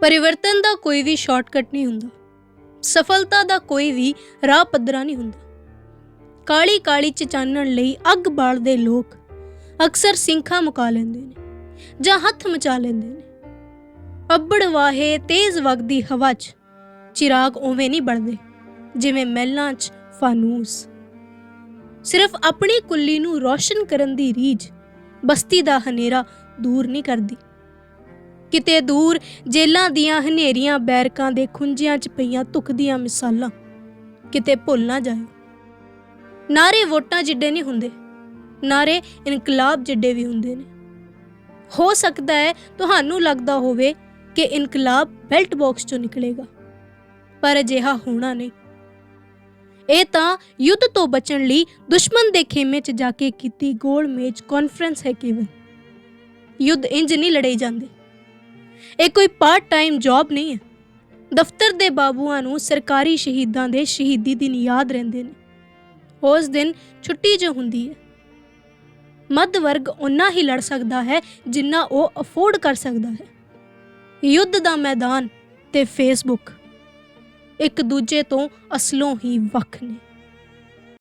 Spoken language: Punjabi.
ਪਰਿਵਰਤਨ ਦਾ ਕੋਈ ਵੀ ਸ਼ਾਰਟਕਟ ਨਹੀਂ ਹੁੰਦਾ। ਸਫਲਤਾ ਦਾ ਕੋਈ ਵੀ ਰਾਹ ਪੱਧਰਾ ਨਹੀਂ ਹੁੰਦਾ। ਕਾਲੀ ਕਾਲੀ ਚ ਚਾਨਣ ਲਈ ਅੱਗ ਬਾਲਦੇ ਲੋਕ ਅਕਸਰ ਸਿੰਖਾਂ ਮੁਕਾ ਲੈਂਦੇ ਨੇ ਜਾਂ ਹੱਥ ਮਚਾ ਲੈਂਦੇ ਨੇ। ਅੱਬੜ ਵਾਹੇ ਤੇਜ਼ ਵਗਦੀ ਹਵਾ 'ਚ ਚਿਰਾਗ ਉਵੇਂ ਨਹੀਂ ਬਣਦੇ ਜਿਵੇਂ ਮਹਿਲਾਂ 'ਚ ਫਾਨੂਸ। ਸਿਰਫ ਆਪਣੀ ਕੁੱਲੀ ਨੂੰ ਰੌਸ਼ਨ ਕਰਨ ਦੀ ਰੀਝ ਬਸਤੀ ਦਾ ਹਨੇਰਾ ਦੂਰ ਨਹੀਂ ਕਰਦੀ। ਕਿਤੇ ਦੂਰ ਜੇਲਾਂ ਦੀਆਂ ਹਨੇਰੀਆਂ ਬੈਰਕਾਂ ਦੇ ਖੁੰਝਿਆਂ 'ਚ ਪਈਆਂ ਧੁਖਦੀਆਂ ਮਿਸਾਲਾਂ। ਕਿਤੇ ਭੁੱਲ ਨਾ ਜਾਇਓ। ਨਾਰੇ ਵੋਟਾਂ ਜਿੱਡੇ ਨਹੀਂ ਹੁੰਦੇ। ਨਾਰੇ ਇਨਕਲਾਬ ਜਿੱਡੇ ਵੀ ਹੁੰਦੇ ਨੇ। ਹੋ ਸਕਦਾ ਹੈ ਤੁਹਾਨੂੰ ਲੱਗਦਾ ਹੋਵੇ ਕਿ ਇਨਕਲਾਬ ਬੈਲਟ ਬਾਕਸ ਚੋਂ ਨਿਕਲੇਗਾ, ਪਰ ਅਜਿਹਾ ਹੋਣਾ ਨਹੀਂ। ਇਹ ਤਾਂ ਯੁੱਧ ਤੋਂ ਬਚਣ ਲਈ ਦੁਸ਼ਮਣ ਦੇ ਖੇਮੇ 'ਚ ਜਾ ਕੇ ਕੀਤੀ ਗੋਲ ਮੇਜ ਕਾਨਫਰੰਸ ਹੈ ਕੇਵਲ। ਯੁੱਧ ਇੰਜ ਨਹੀਂ ਲੜੇ ਜਾਂਦੇ। ਇਹ ਕੋਈ ਪਾਰਟ ਟਾਈਮ ਜੌਬ ਨਹੀਂ ਹੈ। ਦਫ਼ਤਰ ਦੇ ਬਾਬੂਆਂ ਨੂੰ ਸਰਕਾਰੀ ਸ਼ਹੀਦਾਂ ਦੇ ਸ਼ਹੀਦੀ ਦਿਨ ਯਾਦ ਰਹਿੰਦੇ ਨੇ। ਉਸ ਦਿਨ ਛੁੱਟੀ ਜੋ ਹੁੰਦੀ ਹੈ। ਮੱਧ ਵਰਗ ਉਨਾ ਹੀ ਲੜ ਸਕਦਾ ਹੈ ਜਿੰਨਾ ਉਹ ਅਫੋਰਡ ਕਰ ਸਕਦਾ ਹੈ। ਯੁੱਧ ਦਾ ਮੈਦਾਨ ਤੇ ਫੇਸਬੁੱਕ ਇੱਕ ਦੂਜੇ ਤੋਂ ਅਸਲੋਂ ਹੀ ਵੱਖ ਨੇ।